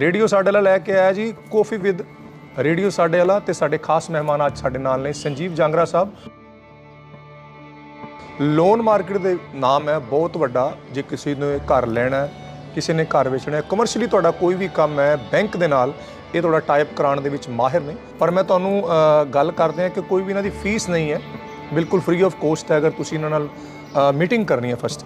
Radio ਸਾਡੇ ਵਾਲਾ ਲੈ ਕੇ ਆਇਆ ਜੀ, ਕਾਫੀ ਵਿਦ ਰੇਡੀਓ ਸਾਡੇ ਵਾਲਾ ਤੇ ਸਾਡੇ ਖਾਸ ਮਹਿਮਾਨ ਅੱਜ ਸਾਡੇ ਨਾਲ ਨੇ, ਸੰਜੀਵ ਜਾਂਗਰਾ ਸਾਹਿਬ। ਲੋਨ ਮਾਰਕੀਟ ਦੇ ਨਾਮ ਹੈ, ਬਹੁਤ ਵੱਡਾ, ਜੇ ਕਿਸੇ ਨੇ ਘਰ ਲੈਣਾ ਕਿਸੇ ਨੇ ਘਰ ਵੇਚਣਾ ਹੈ ਕਮਰਸ਼ੀਅਲੀ ਤੁਹਾਡਾ ਕੋਈ ਵੀ ਕੰਮ ਹੈ ਬੈਂਕ ਦੇ ਨਾਲ, ਇਹ ਤੁਹਾਡਾ ਟਾਈਪ ਕਰਾਉਣ ਦੇ ਵਿੱਚ ਮਾਹਿਰ ਨੇ। ਪਰ ਮੈਂ ਤੁਹਾਨੂੰ ਗੱਲ ਕਰਦੇ ਹਾਂ ਕਿ ਕੋਈ ਵੀ ਇਹਨਾਂ ਦੀ ਫੀਸ ਨਹੀਂ ਹੈ, ਬਿਲਕੁਲ ਫ੍ਰੀ ਆਫ ਕੋਸਟ ਹੈ, ਅਗਰ ਤੁਸੀਂ ਇਹਨਾਂ ਨਾਲ ਮੀਟਿੰਗ ਕਰਨੀ ਹੈ ਫਸਟ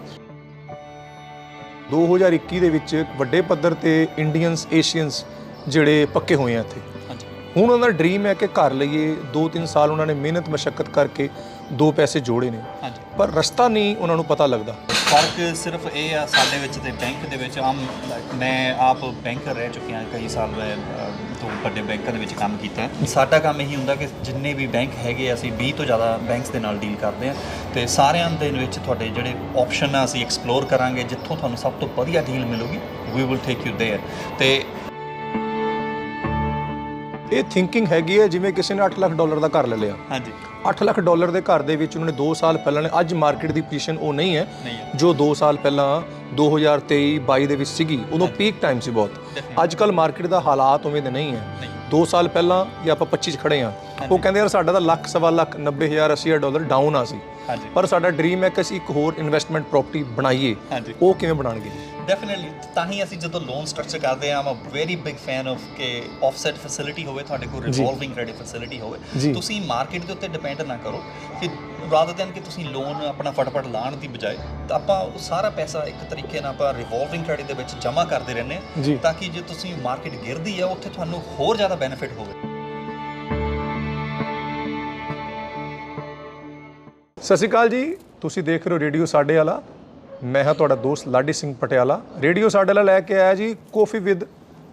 2021 ਦੇ ਵਿੱਚ ਵੱਡੇ ਪੱਧਰ ਤੇ ਇੰਡੀਅਨਸ ਏਸ਼ੀਅਨਸ ਜਿਹੜੇ ਪੱਕੇ ਹੋਏ ਆ ਇੱਥੇ। ਹਾਂਜੀ। ਹੁਣ ਉਹਨਾਂ ਦਾ ਡ੍ਰੀਮ ਹੈ ਕਿ ਘਰ ਲਈਏ 2-3 ਸਾਲ ਉਹਨਾਂ ਨੇ ਮਿਹਨਤ ਮਸ਼ੱਕਤ ਕਰਕੇ ਦੋ ਪੈਸੇ ਜੋੜੇ ਨੇ। ਪਰ ਰਸਤਾ ਨਹੀਂ ਉਹਨਾਂ ਨੂੰ ਪਤਾ ਲੱਗਦਾ। ਫ਼ਰਕ ਸਿਰਫ ਇਹ ਆ ਸਾਡੇ ਵਿੱਚ ਤੇ ਬੈਂਕ ਦੇ ਵਿੱਚ ਆਮ ਮੈਂ ਆਪ ਬੈਂਕਰ ਰਹਿ ਚੁੱਕਿਆ ਕਈ ਸਾਲ ਮੈਂ ਤੋਂ ਵੱਡੇ ਬੈਂਕਾਂ ਦੇ ਵਿੱਚ ਕੰਮ ਕੀਤਾ ਹੈ। ਸਾਡਾ ਕੰਮ ਇਹੀ ਹੁੰਦਾ ਕਿ ਜਿੰਨੇ ਵੀ ਬੈਂਕ ਹੈਗੇ ਆ, ਅਸੀਂ 20 ਤੋਂ ਜ਼ਿਆਦਾ ਬੈਂਕਸ ਦੇ ਨਾਲ ਡੀਲ ਕਰਦੇ ਆ ਤੇ ਸਾਰਿਆਂ ਦੇ ਵਿੱਚ ਤੁਹਾਡੇ ਜਿਹੜੇ ਆਪਸ਼ਨ ਆ ਅਸੀਂ ਐਕਸਪਲੋਰ ਕਰਾਂਗੇ ਜਿੱਥੋਂ ਤੁਹਾਨੂੰ ਸਭ ਤੋਂ ਵਧੀਆ ਡੀਲ ਮਿਲੂਗੀ we will take you there ਤੇ ਇਹ ਥਿੰਕਿੰਗ ਹੈਗੀ ਹੈ ਜਿਵੇਂ ਕਿਸੇ ਨੇ 8 ਲੱਖ ਡਾਲਰ ਦਾ ਘਰ ਲੈ ਲਿਆ। ਹਾਂਜੀ। 8 ਲੱਖ ਡਾਲਰ ਦੇ ਘਰ ਦੇ ਵਿੱਚ ਉਹਨਾਂ ਨੇ 2 ਸਾਲ ਪਹਿਲਾਂ ਨੇ ਅੱਜ ਮਾਰਕੀਟ ਦੀ ਪੋਜੀਸ਼ਨ ਉਹ ਨਹੀਂ ਹੈ। ਜੋ 2 ਸਾਲ ਪਹਿਲਾਂ 2023 22 ਦੇ ਵਿੱਚ ਸੀਗੀ ਉਦੋਂ ਪੀਕ ਟਾਈਮ ਸੀ ਬਹੁਤ। ਅੱਜ ਕੱਲ ਮਾਰਕੀਟ ਦਾ ਹਾਲਾਤ ਉਵੇਂ ਦੇ ਨਹੀਂ ਹੈ। ਨਹੀਂ। 2 ਸਾਲ ਪਹਿਲਾਂ ਜਾਂ ਆਪਾਂ 25 ਚ ਖੜੇ ਆ ਉਹ ਕਹਿੰਦੇ ਯਾਰ ਸਾਡਾ ਤਾਂ ਲੱਖ ਸਵਾ ਲੱਖ 90000 80000 ਡਾਲਰ ਡਾਊਨ ਆ ਸੀ। ਪਰ ਸਾਡਾ ਡ੍ਰੀਮ ਹੈ ਕਿ ਅਸੀਂ ਇੱਕ ਹੋਰ ਇਨਵੈਸਟਮੈਂਟ ਪ੍ਰਾਪਰਟੀ ਬਣਾਈਏ। ਹਾਂਜੀ। ਉਹ ਕਿਵੇਂ ਬਣਾਣਗੇ ਡੈਫੀਨਿਟਲੀ ਤਾਂ ਹੀ ਅਸੀਂ ਜਦੋਂ ਲੋਨ ਸਟਰਕਚਰ ਕਰਦੇ ਆ I'm a very big fan of ਕਿ ਆਫਸੈਟ ਫੈਸਿਲਿਟੀ ਹੋਵੇ ਤੁਹਾਡੇ ਕੋਲ ਰਿਵੋਲਵਿੰਗ ਕ੍ਰੈਡਿਟ ਫੈਸਿਲਿਟੀ। ਹੋਵੇ। ਤੁਸੀਂ ਮਾਰਕੀਟ ਦੇ ਉੱਤੇ ਡਿਪੈਂਡ ਨਾ ਕਰੋ ਕਿ ਰਾਦਰ ਦੈਨ ਕਿ ਤੁਸੀਂ ਲੋਨ ਆਪਣਾ ਫਟਾਫਟ ਲਾਣ ਦੀ ਬਜਾਏ ਤਾਂ ਆਪਾਂ ਉਹ ਸਾਰਾ ਪੈਸਾ ਇੱਕ ਤਰੀਕੇ ਨਾਲ ਆਪਾਂ ਰਿਵੋਲਵਿੰਗ ਕ੍ਰੈਡਿਟ ਦੇ ਵਿੱਚ ਜਮ੍ਹਾਂ ਕਰਦੇ ਰਹਿੰਦੇ ਤਾਂ ਕਿ ਜੇ ਤੁਸੀਂ ਮਾਰਕੀਟ ਗਿਰਦੀ ਹੈ ਉੱਥੇ ਤੁਹਾਨੂੰ ਹੋਰ ਜ਼ਿਆਦਾ ਬੈਨੀਫਿਟ ਹੋਵੇ। ਸਤਿ ਸ਼੍ਰੀ ਅਕਾਲ ਜੀ। ਤੁਸੀਂ ਦੇਖ ਰਹੇ ਹੋ ਰੇਡੀਓ ਸਾਡੇ ਵਾਲਾ। ਮੈਂ ਹਾਂ ਤੁਹਾਡਾ ਦੋਸਤ ਲਾਡੀ ਸਿੰਘ ਪਟਿਆਲਾ। ਰੇਡੀਓ ਸਾਡੇ ਵਾਲਾ ਲੈ ਕੇ ਆਇਆ ਜੀ ਕਾਫੀ ਵਿਦ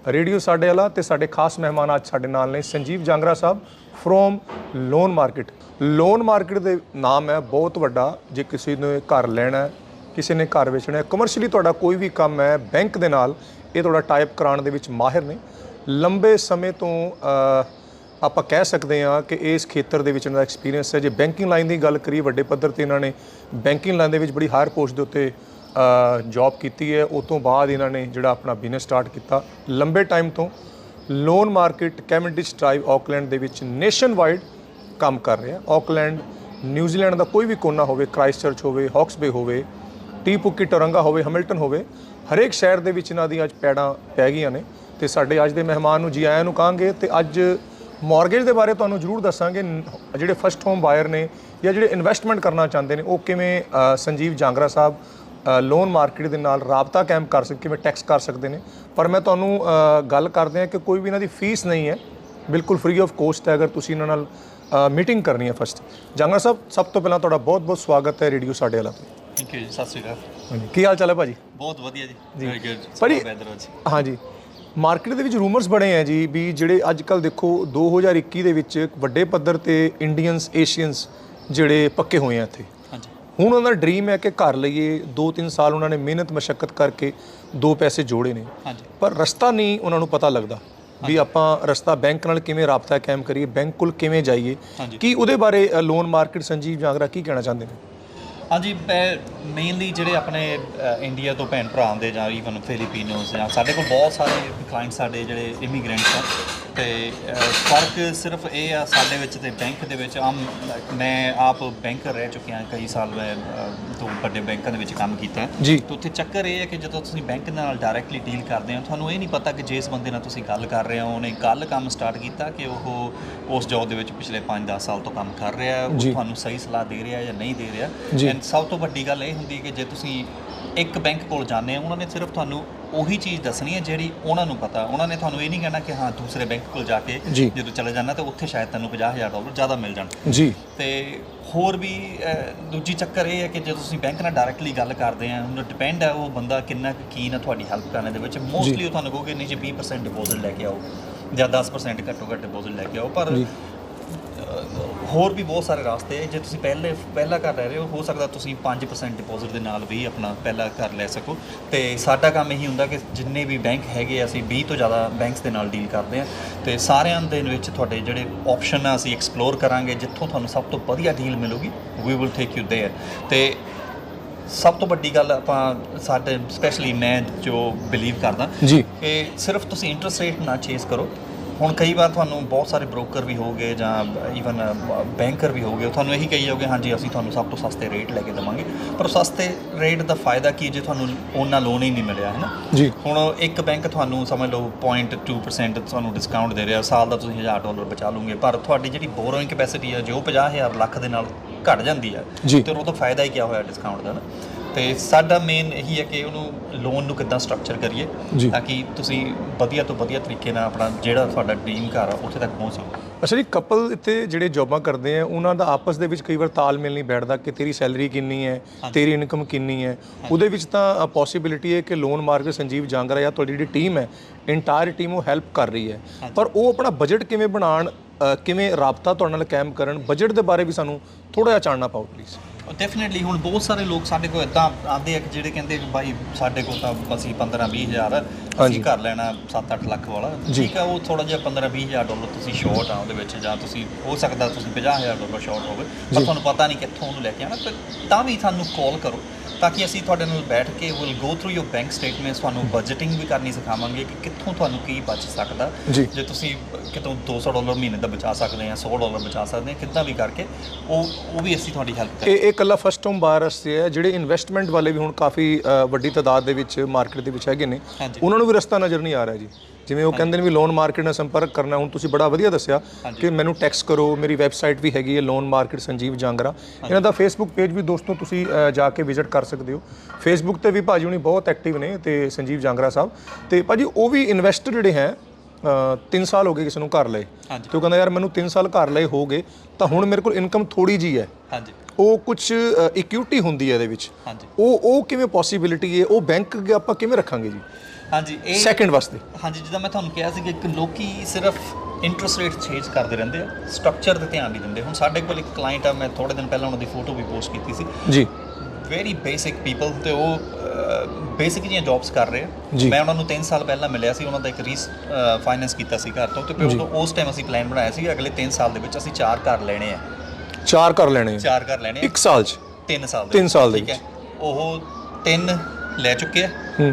ਰੇਡੀਓ ਸਾਡੇ ਵਾਲਾ ਤੇ ਸਾਡੇ ਖਾਸ ਮਹਿਮਾਨ ਅੱਜ ਸਾਡੇ ਨਾਲ ਨੇ Sanjeev Jangra Sahib from Loan Market. Loan Market ਦੇ ਨਾਮ ਹੈ, ਬਹੁਤ ਵੱਡਾ। ਜੇ ਕਿਸੇ ਨੇ ਘਰ ਲੈਣਾ ਕਿਸੇ ਨੇ ਘਰ ਵੇਚਣਾ ਹੈ ਕਮਰਸ਼ੀਅਲੀ ਤੁਹਾਡਾ ਕੋਈ ਵੀ ਕੰਮ ਹੈ ਬੈਂਕ ਦੇ ਨਾਲ, ਇਹ ਤੁਹਾਡਾ ਟਾਈਪ ਕਰਾਉਣ ਦੇ ਵਿੱਚ ਮਾਹਿਰ ਨੇ। ਲੰਬੇ ਸਮੇਂ ਤੋਂ ਆਪਾਂ ਕਹਿ ਸਕਦੇ ਹਾਂ ਕਿ ਇਸ ਖੇਤਰ ਦੇ ਵਿੱਚ ਇਹਨਾਂ ਦਾ ਐਕਸਪੀਰੀਅੰਸ ਹੈ। ਜੇ ਬੈਂਕਿੰਗ ਲਾਈਨ ਦੀ ਗੱਲ ਕਰੀਏ ਵੱਡੇ ਪੱਧਰ ਤੇ ਇਹਨਾਂ ਨੇ ਬੈਂਕਿੰਗ ਲਾਈਨ ਦੇ ਵਿੱਚ ਬੜੀ ਹਾਇਰ ਪੋਸਟ ਦੇ ਉੱਤੇ ਜੌਬ ਕੀਤੀ ਹੈ। ਉਸ ਤੋਂ ਬਾਅਦ ਇਹਨਾਂ ਨੇ ਜਿਹੜਾ ਆਪਣਾ ਬਿਜ਼ਨਸ ਸਟਾਰਟ ਕੀਤਾ ਲੰਬੇ ਟਾਈਮ ਤੋਂ। Loan Market Cavendish Drive Auckland ਦੇ ਵਿੱਚ ਨੇਸ਼ਨ ਵਾਈਡ ਕੰਮ ਕਰ ਰਿਹਾ। ਆਕਲੈਂਡ ਨਿਊਜ਼ੀਲੈਂਡ ਦਾ ਕੋਈ ਵੀ ਕੋਨਾ ਹੋਵੇ ਕ੍ਰਾਈਸਟਚਰਚ ਹੋਵੇ ਹੌਕਸਬੇ ਹੋਵੇ ਟੀਪੂਕੀ ਟੋਰੰਗਾ ਹੋਵੇ ਹੈਮਿਲਟਨ ਹੋਵੇ, ਹਰੇਕ ਸ਼ਹਿਰ ਦੇ ਵਿੱਚ ਇਹਨਾਂ ਦੀਆਂ ਅੱਜ ਪੈੜਾਂ ਪੈ ਗਈਆਂ ਨੇ। ਤੇ ਸਾਡੇ ਅੱਜ ਦੇ ਮਹਿਮਾਨ ਨੂੰ ਜੀ ਆਇਆਂ ਨੂੰ ਕਹਾਂਗੇ ਤੇ ਅੱਜ ਮਾਰਗੇਜ ਦੇ ਬਾਰੇ ਤੁਹਾਨੂੰ ਜ਼ਰੂਰ ਦੱਸਾਂਗੇ। ਜਿਹੜੇ ਫਸਟ ਹੋਮ ਬਾਇਰ ਨੇ ਜਾਂ ਜਿਹੜੇ ਇਨਵੈਸਟਮੈਂਟ ਕਰਨਾ ਚਾਹੁੰਦੇ ਨੇ ਉਹ ਕਿਵੇਂ ਸੰਜੀਵ ਜਾਂਗਰਾ ਸਾਹਿਬ ਲੋਨ ਮਾਰਕੀਟ ਦੇ ਨਾਲ ਰਾਬਤਾ ਕਾਇਮ ਕਰ ਸਕ ਕਿਵੇਂ ਟੈਕਸ ਕਰ ਸਕਦੇ ਨੇ। ਪਰ ਮੈਂ ਤੁਹਾਨੂੰ ਗੱਲ ਕਰਦੇ ਹਾਂ ਕਿ ਕੋਈ ਵੀ ਇਹਨਾਂ ਦੀ ਫੀਸ ਨਹੀਂ ਹੈ। ਬਿਲਕੁਲ ਫ੍ਰੀ ਆਫ ਕੋਸਟ ਹੈ ਅਗਰ ਤੁਸੀਂ ਇਹਨਾਂ ਨਾਲ ਮੀਟਿੰਗ ਕਰਨੀ ਹੈ ਫਸਟ ਜਾਂਗਰਾ ਸਾਹਿਬ ਸਭ ਤੋਂ ਪਹਿਲਾਂ ਤੁਹਾਡਾ ਬਹੁਤ-ਬਹੁਤ ਸਵਾਗਤ ਹੈ ਰੇਡੀਓ ਸਾਡੇ ਵਾਲਾ ਤੇ। ਥੈਂਕ ਯੂ ਜੀ ਸਤਿ ਸ਼੍ਰੀ ਅਕਾਲ। ਕੀ ਹਾਲ ਚਾਲ ਹੈ ਭਾਜੀ? ਬਹੁਤ ਵਧੀਆ ਜੀ। ਵੈਰੀ ਗੁੱਡ ਭਾਜੀ- ਹਾਂਜੀ। ਮਾਰਕੀਟ ਦੇ ਵਿੱਚ ਰੂਮਰਸ ਬਣੇ ਆ ਜੀ ਵੀ ਜਿਹੜੇ ਅੱਜ ਕੱਲ ਦੇਖੋ 2021 ਦੇ ਵਿੱਚ ਵੱਡੇ ਪੱਧਰ ਤੇ ਇੰਡੀਅਨਸ ਏਸ਼ੀਅਨਸ ਜਿਹੜੇ ਪੱਕੇ ਹੋਏ ਆ ਇੱਥੇ। ਹਾਂਜੀ। ਹੁਣ ਉਹਨਾਂ ਦਾ ਡ੍ਰੀਮ ਹੈ ਕਿ ਘਰ ਲਈਏ 2-3 ਸਾਲ ਉਹਨਾਂ ਨੇ ਮਿਹਨਤ ਮਸ਼ੱਕਤ ਕਰਕੇ ਦੋ ਪੈਸੇ ਜੋੜੇ ਨੇ। ਹਾਂਜੀ। ਪਰ ਰਸਤਾ ਨਹੀਂ ਉਹਨਾਂ ਨੂੰ ਪਤਾ ਲੱਗਦਾ ਵੀ ਆਪਾਂ ਰਸਤਾ ਬੈਂਕ ਨਾਲ ਕਿਵੇਂ ਰਾਬਤਾ ਕਾਇਮ ਕਰੀਏ ਬੈਂਕ ਕੋਲ ਕਿਵੇਂ ਜਾਈਏ। ਕੀ ਉਹਦੇ ਬਾਰੇ ਲੋਨ ਮਾਰਕੀਟ ਸੰਜੀਵ ਜਾਂਗਰਾ ਕੀ ਕਹਿਣਾ ਚਾਹੁੰਦੇ ਨੇ? ਹਾਂਜੀ, ਮੈਂ ਮੇਨਲੀ ਜਿਹੜੇ ਆਪਣੇ ਇੰਡੀਆ ਤੋਂ ਭੈਣ ਭਰਾ ਆਉਂਦੇ ਜਾਂ ਈਵਨ ਫਿਲੀਪੀਨੋਸ ਜਾਂ ਸਾਡੇ ਕੋਲ ਬਹੁਤ ਸਾਰੇ ਕਲਾਇੰਟ ਸਾਡੇ ਜਿਹੜੇ ਇਮੀਗ੍ਰੈਂਟਸ ਆ। ਤੇ ਫ਼ਰਕ ਸਿਰਫ ਇਹ ਆ ਸਾਡੇ ਵਿੱਚ ਤੇ ਬੈਂਕ ਦੇ ਵਿੱਚ, ਆਮ, ਮੈਂ ਆਪ ਬੈਂਕਰ ਰਹਿ ਚੁੱਕਿਆ ਕਈ ਸਾਲ ਮੈਂ ਤੋਂ ਵੱਡੇ ਬੈਂਕਾਂ ਦੇ ਵਿੱਚ ਕੰਮ ਕੀਤਾ ਹੈ। ਜੀ ਤੇ ਉੱਥੇ ਚੱਕਰ ਇਹ ਹੈ ਕਿ ਜਦੋਂ ਤੁਸੀਂ ਬੈਂਕ ਨਾਲ ਡਾਇਰੈਕਟਲੀ ਡੀਲ ਕਰਦੇ ਹੋ ਤੁਹਾਨੂੰ ਇਹ ਨਹੀਂ ਪਤਾ ਕਿ ਜਿਸ ਬੰਦੇ ਨਾਲ ਤੁਸੀਂ ਗੱਲ ਕਰ ਰਹੇ ਹੋ ਉਹਨੇ ਗੱਲ ਕੰਮ ਸਟਾਰਟ ਕੀਤਾ ਕਿ ਉਹ ਉਸ ਜੌਬ ਦੇ ਵਿੱਚ ਪਿਛਲੇ 5-10 ਸਾਲ ਤੋਂ ਕੰਮ ਕਰ ਰਿਹਾ ਹੈ ਉਹ। ਤੁਹਾਨੂੰ ਸਹੀ ਸਲਾਹ ਦੇ ਰਿਹਾ ਜਾਂ ਨਹੀਂ ਦੇ ਰਿਹਾ। ਐਂਡ ਸਭ ਤੋਂ ਵੱਡੀ ਗੱਲ ਇਹ ਹੁੰਦੀ ਹੈ ਕਿ ਜੇ ਤੁਸੀਂ ਇੱਕ ਬੈਂਕ ਕੋਲ ਜਾਂਦੇ ਹੋ ਉਹਨਾਂ ਨੇ ਸਿਰਫ ਤੁਹਾਨੂੰ ਉਹੀ ਚੀਜ਼ ਦੱਸਣੀ ਹੈ ਜਿਹੜੀ ਉਹਨਾਂ ਨੂੰ ਪਤਾ। ਉਹਨਾਂ ਨੇ ਤੁਹਾਨੂੰ ਇਹ ਨਹੀਂ ਕਹਿਣਾ ਕਿ ਹਾਂ ਦੂਸਰੇ ਬੈਂਕ ਕੋਲ ਜਾ ਕੇ ਜੀ। ਜਦੋਂ ਚਲੇ ਜਾਣਾ ਤਾਂ ਉੱਥੇ ਸ਼ਾਇਦ ਤੁਹਾਨੂੰ 50000 ਡਾਲਰ ਜ਼ਿਆਦਾ ਮਿਲ ਜਾਣ। ਜੀ। ਤੇ ਹੋਰ ਵੀ ਅਹ, ਦੂਜੀ ਚੱਕਰ ਇਹ ਹੈ ਕਿ ਜਦੋਂ ਤੁਸੀਂ ਬੈਂਕ ਨਾਲ ਡਾਇਰੈਕਟਲੀ ਗੱਲ ਕਰਦੇ ਆ ਉਹਨੂੰ ਡਿਪੈਂਡ ਹੈ ਉਹ ਬੰਦਾ ਕਿੰਨਾ ਕੁ keen ਹੈ ਤੁਹਾਡੀ ਹੈਲਪ ਕਰਨ ਦੇ ਵਿੱਚ। ਮੋਸਟਲੀ ਉਹ ਤੁਹਾਨੂੰ ਕਹੋਗੇ ਨਹੀਂ ਜੀ 20% ਡਿਪੋਜ਼ਿਟ ਲੈ ਕੇ ਆਓ ਜਾਂ 10% ਘੱਟੋ ਘੱਟ ਡਿਪੋਜ਼ਿਟ ਲੈ ਕੇ ਆਓ। ਪਰ ਹੋਰ ਵੀ ਬਹੁਤ ਸਾਰੇ ਰਾਸਤੇ ਹੈ ਜੇ ਤੁਸੀਂ ਪਹਿਲੇ ਪਹਿਲਾ ਘਰ ਲੈ ਰਹੇ ਹੋ ਹੋ ਸਕਦਾ ਤੁਸੀਂ 5% ਡਿਪੋਜ਼ਿਟ ਦੇ ਨਾਲ ਵੀ ਆਪਣਾ ਪਹਿਲਾ ਘਰ ਲੈ ਸਕੋ ਤੇ ਸਾਡਾ ਕੰਮ ਇਹੀ ਹੁੰਦਾ ਕਿ ਜਿੰਨੇ ਵੀ ਬੈਂਕ ਹੈਗੇ ਆ, ਅਸੀਂ 20 ਤੋਂ ਜ਼ਿਆਦਾ ਬੈਂਕਸ ਦੇ ਨਾਲ ਡੀਲ ਕਰਦੇ ਆ ਤੇ ਸਾਰਿਆਂ ਦੇ ਵਿੱਚ ਤੁਹਾਡੇ ਜਿਹੜੇ ਆਪਸ਼ਨ ਆ ਅਸੀਂ ਐਕਸਪਲੋਰ ਕਰਾਂਗੇ ਜਿੱਥੋਂ ਤੁਹਾਨੂੰ ਸਭ ਤੋਂ ਵਧੀਆ ਡੀਲ ਮਿਲੂਗੀ we will take you there ਤੇ ਸਭ ਤੋਂ ਵੱਡੀ ਗੱਲ ਆਪਾਂ ਸਾਡੇ ਸਪੈਸ਼ਲੀ ਮੈਂ ਜੋ ਬਿਲੀਵ ਕਰਦਾ ਜੀ ਕਿ ਸਿਰਫ ਤੁਸੀਂ ਇੰਟਰਸਟ ਰੇਟ ਨਾ ਚੇਸ ਕਰੋ ਹੁਣ ਕਈ ਵਾਰ ਤੁਹਾਨੂੰ ਬਹੁਤ ਸਾਰੇ ਬ੍ਰੋਕਰ ਵੀ ਹੋਗੇ ਜਾਂ ਈਵਨ ਬੈਂਕਰ ਵੀ ਹੋਗੇ ਉਹ ਤੁਹਾਨੂੰ ਇਹੀ ਕਹੀ ਜਾਓਗੇ ਹਾਂਜੀ ਅਸੀਂ ਤੁਹਾਨੂੰ ਸਭ ਤੋਂ ਸਸਤੇ ਰੇਟ ਲੈ ਕੇ ਦੇਵਾਂਗੇ। ਪਰ ਸਸਤੇ ਰੇਟ ਦਾ ਫਾਇਦਾ ਕੀ ਜੇ ਤੁਹਾਨੂੰ ਉਹਨਾਂ ਲੋਨ ਹੀ ਨਹੀਂ ਮਿਲਿਆ ਹੈ ਨਾ ਜੀ। ਹੁਣ ਇੱਕ ਬੈਂਕ ਤੁਹਾਨੂੰ ਸਮਝ ਲਓ 0.2% ਤੁਹਾਨੂੰ ਡਿਸਕਾਊਂਟ ਦੇ ਰਿਹਾ ਸਾਲ ਦਾ ਤੁਸੀਂ 1000 ਡਾਲਰ ਬਚਾ ਲਓਗੇ ਪਰ ਤੁਹਾਡੀ ਜਿਹੜੀ ਬੋਰੋਇੰਗ ਕੈਪੈਸਿਟੀ ਹੈ ਜੋ 50000 ਲੱਖ ਦੇ ਨਾਲ ਘਟ ਜਾਂਦੀ ਹੈ। ਤੇ ਉਹਦਾ ਫਾਇਦਾ ਹੀ ਕੀ ਹੋਇਆ ਡਿਸਕਾਊਂਟ ਦਾ ਨਾ ਤੇ ਸਾਡਾ ਮੇਨ ਇਹੀ ਹੈ ਕਿ ਉਹਨੂੰ ਲੋਨ ਨੂੰ ਕਿੱਦਾਂ ਸਟਰਕਚਰ ਕਰੀਏ। ਤਾਂ ਕਿ ਤੁਸੀਂ ਵਧੀਆ ਤੋਂ ਵਧੀਆ ਤਰੀਕੇ ਨਾਲ ਆਪਣਾ ਜਿਹੜਾ ਤੁਹਾਡਾ ਡ੍ਰੀਮ ਘਰ ਆ ਉੱਥੇ ਤੱਕ ਪਹੁੰਚ ਸਕੋ। ਅੱਛਾ ਜੀ ਕਪਲ ਇੱਥੇ ਜਿਹੜੇ ਜੌਬਾਂ ਕਰਦੇ ਆ ਉਹਨਾਂ ਦਾ ਆਪਸ ਦੇ ਵਿੱਚ ਕਈ ਵਾਰ ਤਾਲਮੇਲ ਨਹੀਂ ਬੈਠਦਾ ਕਿ ਤੇਰੀ ਸੈਲਰੀ ਕਿੰਨੀ ਹੈ ਤੇਰੀ ਇਨਕਮ ਕਿੰਨੀ ਹੈ। ਉਹਦੇ ਵਿੱਚ ਤਾਂ ਪੋਸੀਬਿਲਿਟੀ ਹੈ ਕਿ ਲੋਨ ਮਾਰਕੀਟ ਸੰਜੀਵ ਜਾਂਗਰਾ ਜਾਂ ਤੁਹਾਡੀ ਜਿਹੜੀ ਟੀਮ ਹੈ ਇੰਟਾਇਰ ਟੀਮ ਉਹ ਹੈਲਪ ਕਰ ਰਹੀ ਹੈ। ਪਰ ਉਹ ਆਪਣਾ ਬਜਟ ਕਿਵੇਂ ਬਣਾਉਣ ਕਿਵੇਂ ਰਾਬਤਾ ਤੁਹਾਡੇ ਨਾਲ ਕਾਇਮ ਕਰਨ ਬਜਟ ਦੇ ਬਾਰੇ ਵੀ ਸਾਨੂੰ ਥੋੜਾ ਜਿਹਾ ਜਾਣਨਾ ਪਾਓ ਪਲੀਜ਼ ਡੈਫੀਨਿਟਲੀ ਹੁਣ ਬਹੁਤ ਸਾਰੇ ਲੋਕ ਸਾਡੇ ਕੋਲ ਇਦਾਂ ਆਉਂਦੇ ਆ ਕਿ ਜਿਹੜੇ ਕਹਿੰਦੇ ਕਿ ਭਾਈ ਸਾਡੇ ਕੋਲ ਤਾਂ ਅਸੀਂ 15 20 ਹਜ਼ਾਰ ਆ, ਹਾਂਜੀ। ਅਸੀਂ ਘਰ ਲੈਣਾ 7-8 ਲੱਖ ਵਾਲਾ। ਠੀਕ ਆ ਉਹ ਥੋੜਾ ਜਿਹਾ 15 20 ਹਜ਼ਾਰ ਡਾਲਰ ਤੁਸੀਂ ਸ਼ਾਰਟ ਆ ਉਹਦੇ ਵਿੱਚ ਜਾਂ ਤੁਸੀਂ ਹੋ ਸਕਦਾ ਤੁਸੀਂ 50 ਹਜ਼ਾਰ ਡਾਲਰ ਸ਼ਾਰਟ ਹੋਵੇ। ਪਰ ਤੁਹਾਨੂੰ ਪਤਾ ਨਹੀਂ ਕਿੱਥੋਂ ਉਹਨੂੰ ਲੈ ਕੇ ਆਣਾ ਤਾਂ ਵੀ ਸਾਨੂੰ ਕਾਲ ਕਰੋ। ਤਾਂ ਕਿ ਅਸੀਂ ਤੁਹਾਡੇ ਨਾਲ ਬੈਠ ਕੇ will go through your bank statements ਤੁਹਾਨੂੰ ਬਜਟਿੰਗ ਵੀ ਕਰਨੀ ਸਿਖਾਵਾਂਗੇ ਕਿ ਕਿੱਥੋਂ ਤੁਹਾਨੂੰ ਕੀ ਬਚ ਸਕਦਾ ਜੀ। ਤੁਸੀਂ ਕਿਤੋਂ 200 ਡਾਲਰ ਮਹੀਨੇ ਦਾ ਬਚਾ ਸਕਦੇ ਆ 100 ਡਾਲਰ ਬਚਾ ਸਕਦੇ ਆ ਕਿੱਦਾਂ ਵੀ ਕਰਕੇ ਉਹ ਉਹ ਵੀ ਅਸੀਂ ਤੁਹਾਡੀ ਹੈਲਪ ਕਰਾਂਗੇ ਇਹ ਇਕੱਲਾ ਫਸਟ ਹੋਮ ਬਾਇਰਸ ਤੇ ਹੈ ਜਿਹੜੇ ਇਨਵੈਸਟਮੈਂਟ ਵਾਲੇ ਵੀ ਹੁਣ ਕਾਫੀ ਵੱਡੀ ਤਾਦਾਦ ਦੇ ਵਿੱਚ ਮਾਰਕੀਟ ਦੇ ਵਿੱਚ ਹੈਗੇ ਨੇ। ਉਹਨਾਂ ਨੂੰ ਵੀ ਰਸਤਾ ਨਜ਼ਰ ਨਹੀਂ ਆ ਰਿਹਾ ਜੀ ਜਿਵੇਂ ਉਹ ਕਹਿੰਦੇ ਨੇ ਵੀ ਲੋਨ ਮਾਰਕੀਟ ਨਾਲ ਸੰਪਰਕ ਕਰਨਾ ਹੁਣ ਤੁਸੀਂ ਬੜਾ ਵਧੀਆ ਦੱਸਿਆ ਕਿ ਮੈਨੂੰ ਟੈਕਸਟ ਕਰੋ ਮੇਰੀ ਵੈਬਸਾਈਟ ਵੀ ਹੈਗੀ ਹੈ ਲੋਨ ਮਾਰਕੀਟ ਸੰਜੀਵ ਜਾਂਗਰਾ। ਇਹਨਾਂ ਦਾ ਫੇਸਬੁੱਕ ਪੇਜ ਵੀ ਦੋਸਤੋ ਤੁਸੀਂ ਜਾ ਕੇ ਵਿਜ਼ਿਟ ਕਰ ਸਕਦੇ ਹੋ। ਫੇਸਬੁੱਕ ਤੇ ਵੀ ਭਾਜੀ ਹੁਣੀ ਬਹੁਤ ਐਕਟਿਵ ਨੇ ਤੇ ਸੰਜੀਵ ਜਾਂਗਰਾ ਸਾਹਿਬ। ਤੇ ਭਾਜੀ ਉਹ ਵੀ ਇਨਵੈਸਟਰ ਜਿਹੜੇ ਹੈ 3 ਸਾਲ ਹੋ ਗਏ ਕਿਸੇ ਨੂੰ ਘਰ ਲਏ। ਤੇ ਉਹ ਕਹਿੰਦਾ ਯਾਰ ਮੈਨੂੰ 3 ਸਾਲ ਘਰ ਲਏ ਹੋ ਗਏ ਤਾਂ ਹੁਣ ਮੇਰੇ ਕੋਲ ਇਨਕਮ ਥੋੜੀ ਜੀ ਹੈ। ਹਾਂਜੀ। ਉਹ ਕੁਝ ਇਕੁਇਟੀ ਹੁੰਦੀ ਹੈ ਇਹਦੇ ਵਿੱਚ। ਹਾਂਜੀ। ਉਹ ਉਹ ਕਿਵੇਂ ਪੋਸੀਬਿਲਿਟੀ ਹੈ? ਉਹ ਬੈਂਕ ਅੱਗੇ ਆਪਾਂ ਕਿਵੇਂ ਰੱਖਾਂਗੇ ਜੀ? ਹਾਂਜੀ ਇਹ ਸੈਕਿੰਡ ਵਾਸਤੇ। ਹਾਂਜੀ ਜਿੱਦਾਂ ਮੈਂ ਤੁਹਾਨੂੰ ਕਿਹਾ ਸੀ ਕਿ ਇੱਕ ਲੋਕੀ ਸਿਰਫ ਇੰਟਰਸਟ ਰੇਟ ਚੇਂਜ ਕਰਦੇ ਰਹਿੰਦੇ ਆ ਸਟਰਕਚਰ ਤੇ ਧਿਆਨ ਨਹੀਂ ਦਿੰਦੇ। ਹੁਣ ਸਾਡੇ ਕੋਲ ਇੱਕ ਕਲਾਇੰਟ ਆ ਮੈਂ ਥੋੜੇ ਦਿਨ ਪਹਿਲਾਂ ਉਹਨਾਂ ਦੀ ਫੋਟੋ ਵੀ ਪੋਸਟ ਕੀਤੀ ਸੀ। ਜੀ। ਵੈਰੀ ਬੇਸਿਕ ਪੀਪਲ ਤੇ ਉਹ ਬੇਸਿਕ ਜਿਹੀਆਂ ਜੌਬਸ ਕਰ ਰਹੇ ਆ। ਮੈਂ ਉਹਨਾਂ ਨੂੰ 3 ਸਾਲ ਪਹਿਲਾਂ ਮਿਲਿਆ ਸੀ ਉਹਨਾਂ ਦਾ ਇੱਕ ਰੀਸ ਫਾਈਨੈਂਸ ਕੀਤਾ ਸੀ ਘਰ ਤੋਂ। ਤੇ ਫਿਰ ਉਦੋਂ ਉਸ ਟਾਈਮ ਅਸੀਂ ਪਲਾਨ ਬਣਾਇਆ ਸੀ ਕਿ ਅਗਲੇ 3 ਸਾਲ ਦੇ ਵਿੱਚ ਅਸੀਂ ਚਾਰ ਘਰ ਲੈਣੇ ਆ। ਚਾਰ ਕਰ ਲੈਣੇ ਆ। ਚਾਰ ਘਰ ਲੈਣੇ ਆ। ਇੱਕ ਸਾਲ 'ਚ? 3 ਸਾਲ ਤਿੰਨ ਸਾਲ ਦੇ ਠੀਕ ਹੈ। ਉਹ ਤਿੰਨ ਲੈ ਚੁੱਕੇ ਆ।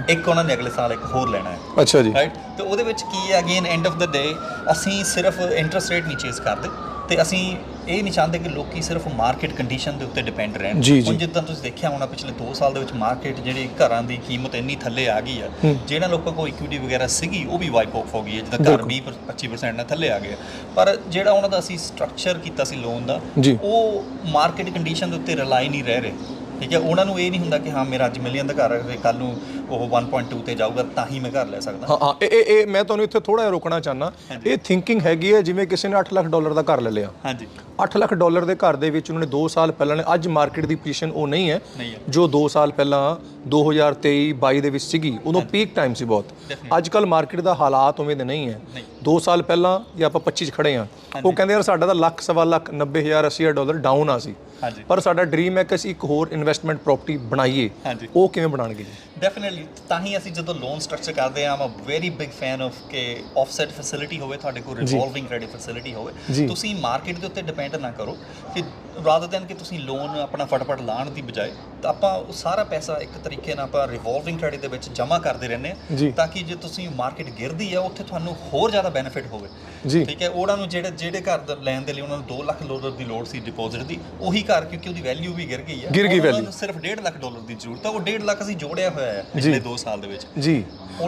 ਇੱਕ ਉਹਨਾਂ ਨੇ ਅਗਲੇ ਸਾਲ ਇੱਕ ਹੋਰ ਲੈਣਾ ਹੈ। ਅੱਛਾ ਜੀ। ਰਾਈਟ ਤੇ ਉਹਦੇ ਵਿੱਚ ਕੀ ਹੈ again end of the day ਅਸੀਂ ਸਿਰਫ ਇੰਟਰਸਟ ਰੇਟ ਨਹੀਂ ਚੇਸ ਕਰਦੇ ਤੇ ਅਸੀਂ ਇਹ ਨਹੀਂ ਚਾਹੁੰਦੇ ਕਿ ਲੋਕੀ ਸਿਰਫ ਮਾਰਕੀਟ ਕੰਡੀਸ਼ਨ ਦੇ ਉੱਤੇ ਡਿਪੈਂਡ ਰਹਿਣ। ਹੁਣ ਜਿੱਦਾਂ ਤੁਸੀਂ ਦੇਖਿਆ ਹੋਣਾ ਪਿਛਲੇ 2 ਸਾਲ ਦੇ ਵਿੱਚ ਮਾਰਕੀਟ ਜਿਹੜੀ ਘਰਾਂ ਦੀ ਕੀਮਤ ਇੰਨੀ ਥੱਲੇ ਆ ਗਈ ਆ। ਜਿਹੜਾ ਲੋਕਾਂ ਕੋਲ ਇਕੁਇਟੀ ਵਗੈਰਾ ਸੀਗੀ ਉਹ ਵੀ ਵਾਈਪ ਆਫ ਹੋ ਗਈ ਹੈ। ਜਿੱਦਾਂ ਘਰ 20 25% ਨਾਲ ਥੱਲੇ ਆ ਗਏ ਪਰ ਜਿਹੜਾ ਉਹਨਾਂ ਦਾ ਅਸੀਂ ਸਟਰਕਚਰ ਕੀਤਾ ਸੀ ਲੋਨ ਦਾ। ਉਹ ਮਾਰਕੀਟ ਕੰਡੀਸ਼ਨ ਦੇ ਉੱਤੇ ਰਿਲਾਈ ਨਹੀਂ ਰਹਿ ਰਹੇ। ਠੀਕ ਹੈ ਉਹਨਾਂ ਨੂੰ ਇਹ ਨਹੀਂ ਹੁੰਦਾ ਕਿ ਹਾਂ ਮੇਰਾ ਅੱਜ ਮਿਲੀਅਨ ਦਾ ਘਰ ਹੈ ਕੱਲ ਨੂੰ ਉਹ 1.2 ਤੇ ਜਾਊਗਾ ਤਾਂ ਹੀ ਮੈਂ ਘਰ ਲੈ ਸਕਦਾ। ਹਾਂ ਹਾਂ ਇਹ ਇਹ ਮੈਂ ਤੁਹਾਨੂੰ ਇੱਥੇ ਥੋੜਾ ਜਿਹਾ ਰੋਕਣਾ ਚਾਹਨਾ। ਇਹ ਥਿੰਕਿੰਗ ਹੈਗੀ ਹੈ ਜਿਵੇਂ ਕਿਸੇ ਨੇ 8 ਲੱਖ ਡਾਲਰ ਦਾ ਘਰ ਲੈ ਲਿਆ। ਹਾਂਜੀ। 8 ਲੱਖ ਡਾਲਰ ਦੇ ਘਰ ਦੇ ਵਿੱਚ ਉਹਨਾਂ ਨੇ 2 ਸਾਲ ਪਹਿਲਾਂ ਨੇ ਅੱਜ ਮਾਰਕੀਟ ਦੀ ਪੋਜੀਸ਼ਨ ਉਹ ਨਹੀਂ ਹੈ। ਜੋ 2 ਸਾਲ ਪਹਿਲਾਂ 2023 22 ਦੇ ਵਿੱਚ ਸੀਗੀ ਉਦੋਂ ਪੀਕ ਟਾਈਮ ਸੀ ਬਹੁਤ। ਅੱਜ ਕੱਲ ਮਾਰਕੀਟ ਦਾ ਹਾਲਾਤ ਉਵੇਂ ਦੇ ਨਹੀਂ ਹੈ। ਨਹੀਂ। 2 ਸਾਲ ਪਹਿਲਾਂ ਜਾਂ ਆਪਾਂ 25 ਚ ਖੜੇ ਆ ਉਹ ਕਹਿੰਦੇ ਯਾਰ ਸਾਡਾ ਤਾਂ ਲੱਖ ਸਵਾ ਲੱਖ 90000 80000 ਡਾਲਰ ਡਾਊਨ ਆ ਸੀ। ਪਰ ਸਾਡਾ ਡ੍ਰੀਮ ਹੈ ਕਿ ਅਸੀਂ ਇੱਕ ਹੋਰ ਇਨਵੈਸਟਮੈਂਟ ਪ੍ਰਾਪਰਟੀ ਬਣਾਈਏ। ਹਾਂਜੀ। ਉਹ ਕਿਵੇਂ ਬਣਾਣਗੇ ਜੀ? ਡੈਫੀਨਿਟਲੀ ਤਾਂ ਹੀ ਅਸੀਂ ਜਦੋਂ ਲੋਨ ਸਟਰਕਚਰ ਕਰਦੇ ਆ I'm a very big fan of ਕਿ ਆਫਸੈਟ ਫੈਸਿਲਿਟੀ ਹੋਵੇ ਤੁਹਾਡੇ ਕੋਲ ਰਿਵੋਲਵਿੰਗ ਕ੍ਰੈਡਿਟ ਫੈਸਿਲਿਟੀ। ਹੋਵੇ। ਤੁਸੀਂ ਮਾਰਕੀਟ ਦੇ ਉੱਤੇ ਡਿਪੈਂਡ ਨਾ ਕਰੋ ਕਿ ਰਾਦਰ ਦੈਨ ਕਿ ਤੁਸੀਂ ਲੋਨ ਆਪਣਾ ਫਟਾਫਟ ਲਾਣ ਦੀ ਬਜਾਏ ਤਾਂ ਆਪਾਂ ਉਹ ਸਾਰਾ ਪੈਸਾ ਇੱਕ ਤਰੀਕੇ ਨਾਲ ਆਪਾਂ ਰਿਵੋਲਵਿੰਗ ਕ੍ਰੈਡਿਟ ਦੇ ਵਿੱਚ ਜਮ੍ਹਾਂ ਕਰਦੇ ਰਹਿੰਦੇ। ਆ ਤਾਂ ਕਿ ਜੇ ਤੁਸੀਂ ਮਾਰਕੀਟ ਗਿਰਦੀ ਹੈ ਉੱਥੇ ਤੁਹਾਨੂੰ ਹੋਰ ਜ਼ਿਆਦਾ ਬੈਨੀਫਿਟ ਹੋਵੇ। ਠੀਕ ਹੈ ਉਹਨਾਂ ਨੂੰ ਜਿਹੜੇ ਜਿਹੜੇ ਘਰ ਲੈਣ ਦੇ ਲਈ ਉਹਨਾਂ ਨੂੰ 2 ਲੱਖ ਡਾਲਰ ਦੀ ਲੋੜ ਸੀ ਡਿਪੋਜ਼ਿਟ ਦੀ ਉਹੀ ਘਰ ਕਿਉਂਕਿ ਉਹਦੀ ਵੈਲਿਊ ਵੀ ਗਿਰ ਗਈ ਹੈ ਗਿਰ ਗਈ। ਨੂੰ ਸਿਰਫ 1.5 ਲੱਖ ਡਾਲਰ ਦੀ ਜ਼ਰੂਰਤ ਹੈ ਉਹ 1.5 ਲੱਖ ਅਸੀਂ ਜੋੜਿਆ ਹੋਇਆ ਹੈ ਪਿਛਲੇ 2 ਸਾਲ ਦੇ ਵਿੱਚ। ਜੀ।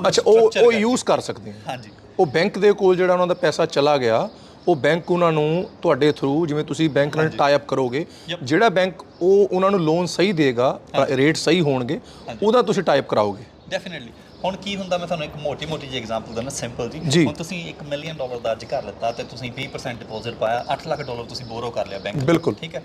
ਅੱਛਾ ਉਹ ਉਹ। ਯੂਜ਼ ਕਰ ਸਕਦੇ ਆ। ਹਾਂਜੀ। ਉਹ ਬੈਂਕ ਦੇ ਕੋਲ ਜਿਹੜਾ ਉਹਨਾਂ ਦਾ ਪੈਸਾ ਚਲਾ ਗਿਆ ਉਹ ਬੈਂਕ ਉਹਨਾਂ ਨੂੰ ਤੁਹਾਡੇ ਥਰੂ ਜਿਵੇਂ ਤੁਸੀਂ ਬੈਂਕ ਨਾਲ ਟਾਈ ਅਪ ਕਰੋਗੇ. ਜਿਹੜਾ ਬੈਂਕ ਉਹ ਉਹਨਾਂ ਨੂੰ ਲੋਨ ਸਹੀ ਦੇਗਾ ਰੇਟ ਸਹੀ ਹੋਣਗੇ ਉਹਦਾ ਤੁਸੀਂ ਟਾਈ ਅਪ ਕਰਾਓਗੇ। ਡੈਫੀਨਿਟਲੀ ਹੁਣ ਕੀ ਹੁੰਦਾ ਮੈਂ ਤੁਹਾਨੂੰ ਇੱਕ ਮੋਟੀ ਮੋਟੀ ਜਿਹੀ ਐਗਜ਼ਾਮਪਲ ਦਿੰਦਾ ਸਿੰਪਲ ਜੀ। ਜੀ ਹੁਣ ਤੁਸੀਂ 1 ਮਿਲੀਅਨ ਡਾਲਰ ਦਾ ਅੱਜ ਘਰ ਲਿੱਤਾ ਤੇ ਤੁਸੀਂ 20% ਡਿਪੋਜ਼ਿਟ ਪਾਇਆ 8 ਲੱਖ ਡਾਲਰ ਤੁਸੀਂ ਬੋਰੋ ਕਰ ਲਿਆ ਬੈਂਕ ਬਿਲਕੁਲ। ਠੀਕ ਹੈ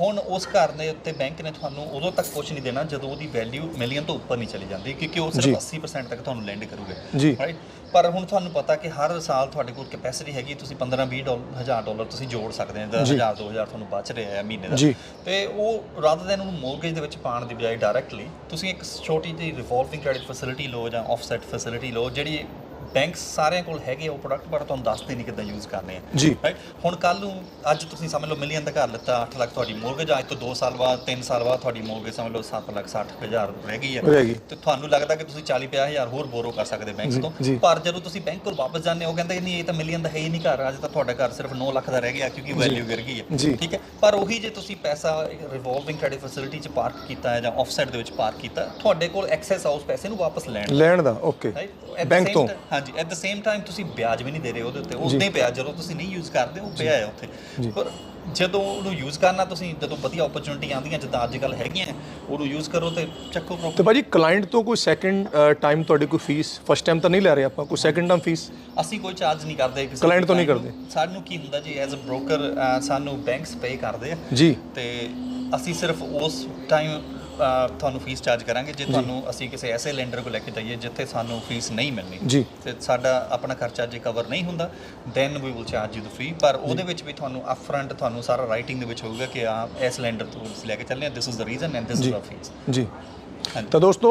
ਹੁਣ ਉਸ ਘਰ ਦੇ ਉੱਤੇ ਬੈਂਕ ਨੇ ਤੁਹਾਨੂੰ ਉਦੋਂ ਤੱਕ ਕੁਝ ਨਹੀਂ ਦੇਣਾ ਜਦੋਂ ਉਹਦੀ ਵੈਲਿਊ ਮਿਲੀਅਨ ਤੋਂ ਉੱਪਰ ਨਹੀਂ ਚਲੀ ਜਾਂਦੀ ਕਿਉਂਕਿ ਉਹ ਜੀ। ਸਿਰਫ 80% ਤੱਕ ਤੁਹਾਨੂੰ ਲੈਂਡ ਕਰੂਗੇ ਜੀ। ਰਾਈਟ ਪਰ ਹੁਣ ਤੁਹਾਨੂੰ ਪਤਾ ਕਿ ਹਰ ਸਾਲ ਤੁਹਾਡੇ ਕੋਲ ਕੈਪੈਸਿਟੀ ਹੈਗੀ ਤੁਸੀਂ 15 20 ਡਾਲਰ ਹਜ਼ਾਰ ਡਾਲਰ ਤੁਸੀਂ ਜੋੜ ਸਕਦੇ ਹੋ ਜੀ। 1000 2000 ਤੁਹਾਨੂੰ ਬਚ ਰਿਹਾ ਹੈ ਮਹੀਨੇ ਦਾ ਜੀ। ਤੇ ਉਹ ਰਾਦਰ ਦੈਨ ਉਹਨੂੰ ਮੋਰਗੇਜ ਦੇ ਵਿੱਚ ਪਾਉਣ ਦੀ ਬਜਾਏ ਡਾਇਰੈਕਟਲੀ ਤੁਸੀਂ ਇੱਕ ਛੋਟੀ ਜਿਹੀ ਰਿਵੋਲਵਿੰਗ ਕ੍ਰੈਡਿਟ ਫੈਸਿਲਿਟੀ ਲਓ ਜਾਂ ਆਫਸੈਟ ਫੈਸਿਲਿਟੀ ਲਓ ਜਿਹੜੀ ਬੈਂਕਸ ਸਾਰਿਆਂ ਕੋਲ ਹੈਗੇ ਉਹ ਪ੍ਰੋਡਕਟ ਪਰ ਤੁਹਾਨੂੰ ਦੱਸਦੇ ਨਹੀਂ ਕਿੱਦਾਂ ਯੂਜ਼ ਕਰਨੇ ਆ। ਜੀ। ਰਾਈਟ ਹੁਣ ਕੱਲ ਨੂੰ ਅੱਜ ਤੁਸੀਂ ਸਮਝ ਲਓ ਮਿਲੀਅਨ ਦਾ ਘਰ ਲਿੱਤਾ 8 ਲੱਖ ਤੁਹਾਡੀ ਮੋਰਗੇਜ ਅੱਜ ਤੋਂ 2 ਸਾਲ ਬਾਅਦ 3 ਸਾਲ ਬਾਅਦ ਤੁਹਾਡੀ ਮੋਰਗੇਜ ਸਮਝ ਲਓ 7 ਲੱਖ 60 ਹਜ਼ਾਰ ਰਹਿ ਗਈ ਹੈ। ਤੇ ਤੁਹਾਨੂੰ ਲੱਗਦਾ ਕਿ ਤੁਸੀਂ 40 50 ਹਜ਼ਾਰ ਹੋਰ ਬੋਰੋ ਕਰ ਸਕਦੇ ਬੈਂਕਸ ਤੋਂ। ਪਰ ਜਦੋਂ ਤੁਸੀਂ ਬੈਂਕ ਕੋਲ ਵਾਪਸ ਜਾਂਦੇ ਹੋ ਉਹ ਕਹਿੰਦੇ ਨਹੀਂ ਇਹ ਤਾਂ ਮਿਲੀਅਨ ਦਾ ਹੈ ਹੀ ਨਹੀਂ ਘਰ ਅੱਜ ਤਾਂ ਤੁਹਾਡਾ ਘਰ ਸਿਰਫ 9 ਲੱਖ ਦਾ ਰਹਿ ਗਿਆ ਕਿਉਂਕਿ ਵੈਲਿਊ ਗਿਰ ਗਈ ਹੈ। ਠੀਕ ਹੈ? ਪਰ ਉਹੀ ਜੇ ਤੁਸੀਂ ਪੈਸਾ ਰਿਵੋਲਵਿੰਗ ਕ੍ਰੈਡਿਟ ਫੈਸਿਲਿਟੀ 'ਚ ਪਾਰਕ ਕੀਤਾ ਹੈ ਜਾਂ ਆਫਸੈਟ ਦੇ ਵਿੱਚ ਪਾਰਕ ਕੀਤਾ ਤੁਹਾਡੇ ਕੋਲ ਐਕਸੈਸ ਆ ਉਸ ਪੈਸੇ ਨੂੰ ਵਾਪਸ ਲੈਣ। ਲੈਣ ਦਾ ਓਕੇ ਬੈਂਕ ਤੋਂ। ਹਾਂਜੀ ਐਟ ਦ ਸੇਮ ਟਾਈਮ ਤੁਸੀਂ ਵਿਆਜ ਵੀ ਨਹੀਂ ਦੇ ਰਹੇ ਉਹਦੇ ਉੱਤੇ। ਉਸਨੇ ਵਿਆਜ ਜਦੋਂ ਤੁਸੀਂ ਨਹੀਂ ਯੂਜ਼ ਕਰਦੇ ਉਹ ਪਿਆ ਹੈ ਉੱਥੇ। ਪਰ ਜਦੋਂ ਉਹਨੂੰ ਯੂਜ਼ ਕਰਨਾ ਤੁਸੀਂ ਜਦੋਂ ਵਧੀਆ ਓਪਰਚੁਨਿਟੀ ਆਉਂਦੀਆਂ ਜਿੱਦਾਂ ਅੱਜ ਕੱਲ ਹੈਗੀਆਂ ਉਹਨੂੰ ਯੂਜ਼ ਕਰੋ ਤੇ ਚੱਕੋ ਪ੍ਰੋਪਰ ਤੇ ਭਾਜੀ ਕਲਾਇੰਟ ਤੋਂ ਕੋਈ ਸੈਕਿੰਡ ਟਾਈਮ ਤੁਹਾਡੀ ਕੋਈ ਫੀਸ ਫਸਟ ਟਾਈਮ ਤਾਂ ਨਹੀਂ ਲੈ ਰਹੇ ਆਪਾਂ ਕੋਈ ਸੈਕਿੰਡ ਟਾਈਮ ਫੀਸ ਅਸੀਂ ਕੋਈ ਚਾਰਜ ਨਹੀਂ ਕਰਦੇ ਕਿਸੇ Client ਤੋਂ ਨਹੀਂ ਕਰਦੇ। ਸਾਨੂੰ ਕੀ ਹੁੰਦਾ ਜੀ ਐਜ਼ ਅ ਬ੍ਰੋਕਰ ਸਾਨੂੰ ਬੈਂਕਸ ਪੇ ਕਰਦੇ ਆ। ਜੀ। ਤੇ ਅਸੀਂ ਸਿਰਫ ਉਸ ਟਾਈਮ ਤੁਹਾਨੂੰ ਫੀਸ ਚਾਰਜ ਕਰਾਂਗੇ। ਜੇ ਤੁਹਾਨੂੰ ਅਸੀਂ ਕਿਸੇ ਐਸੇ ਲੈਂਡਰ ਕੋਲ ਲੈ ਕੇ ਜਾਈਏ ਜਿੱਥੇ ਸਾਨੂੰ ਫੀਸ ਨਹੀਂ ਮਿਲਣੀ। ਜੀ। ਤੇ ਸਾਡਾ ਆਪਣਾ ਖਰਚਾ ਜੇ ਕਵਰ ਨਹੀਂ ਹੁੰਦਾ then we will charge you the fee ਪਰ ਉਹਦੇ ਵਿੱਚ ਵੀ ਤੁਹਾਨੂੰ ਅਪਫਰੰਟ ਤੁਹਾਨੂੰ ਸਾਰਾ ਰਾਈਟਿੰਗ ਦੇ ਵਿੱਚ ਹੋਊਗਾ ਕਿ ਆ ਇਸ ਲੈਂਡਰ ਤੋਂ ਅਸੀਂ ਲੈ ਕੇ ਚੱਲੇ ਆ this is the reason and this is the fees ਜੀ। ਤਾਂ ਦੋਸਤੋ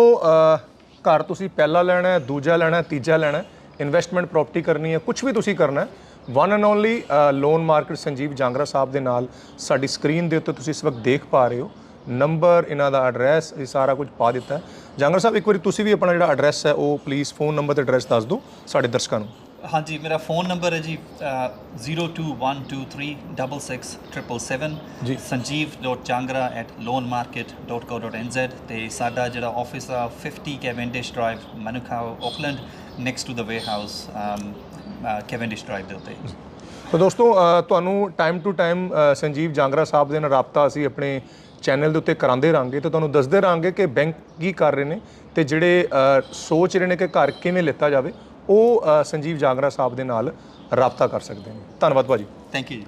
ਘਰ ਤੁਸੀਂ ਪਹਿਲਾ ਲੈਣਾ ਹੈ ਦੂਜਾ ਲੈਣਾ ਹੈ ਤੀਜਾ ਲੈਣਾ ਹੈ। ਇਨਵੈਸਟਮੈਂਟ ਪ੍ਰਾਪਰਟੀ ਕਰਨੀ ਹੈ ਕੁਝ ਵੀ ਤੁਸੀਂ ਕਰਨਾ ਹੈ। One and only Loan Market Sanjeev Jangra Sahib ਦੇ ਨਾਲ ਸਾਡੀ ਸਕਰੀਨ ਦੇ ਉੱਤੇ ਤੁਸੀਂ ਇਸ ਵਕਤ ਦੇਖ ਪਾ ਰਹੇ ਹੋ। ਨੰਬਰ ਇਹਨਾਂ ਦਾ ਐਡਰੈਸ ਇਹ ਸਾਰਾ ਕੁਝ ਪਾ ਦਿੱਤਾ ਹੈ। ਜਾਂਗਰਾ ਸਾਹਿਬ ਇੱਕ ਵਾਰੀ ਤੁਸੀਂ ਵੀ ਆਪਣਾ ਜਿਹੜਾ ਐਡਰੈਸ ਹੈ ਉਹ ਪਲੀਜ਼ ਫੋਨ ਨੰਬਰ ਤੇ ਐਡਰੈਸ ਦੱਸ ਦਿਓ ਸਾਡੇ ਦਰਸ਼ਕਾਂ ਨੂੰ। ਹਾਂਜੀ ਮੇਰਾ ਫੋਨ ਨੰਬਰ ਹੈ ਜੀ ਅ, 02123667777 ਜੀ। sanjeev.changra@loanmarket.co.nz ਤੇ ਸਾਡਾ ਜਿਹੜਾ ਆਫਿਸ ਆ 50 Cavendish Drive Manukau Auckland next to the warehouse Cavendish Drive ਦੇ ਉੱਤੇ। ਤਾਂ ਦੋਸਤੋ ਤੁਹਾਨੂੰ time to time Sanjeev Jangra Sahib ਦੇ ਨਾਲ ਰਾਬਤਾ ਅਸੀਂ ਆਪਣੇ ਚੈਨਲ ਦੇ ਉੱਤੇ ਕਰਾਉਂਦੇ ਰਾਂਗੇ ਤੇ ਤੁਹਾਨੂੰ ਦੱਸਦੇ ਰਾਂਗੇ ਕਿ ਬੈਂਕ ਕੀ ਕਰ ਰਹੇ ਨੇ ਤੇ ਜਿਹੜੇ ਸੋਚ ਰਹੇ ਨੇ ਕਿ ਘਰ ਕਿਵੇਂ ਲਿੱਤਾ ਜਾਵੇ, ਉਹ ਸੰਜੀਵ ਜਾਗਰਾ ਸਾਹਿਬ ਦੇ ਨਾਲ ਰਾਬਤਾ ਕਰ ਸਕਦੇ ਨੇ। ਧੰਨਵਾਦ ਭਾਜੀ। ਥੈਂਕ ਯੂ ਜੀ।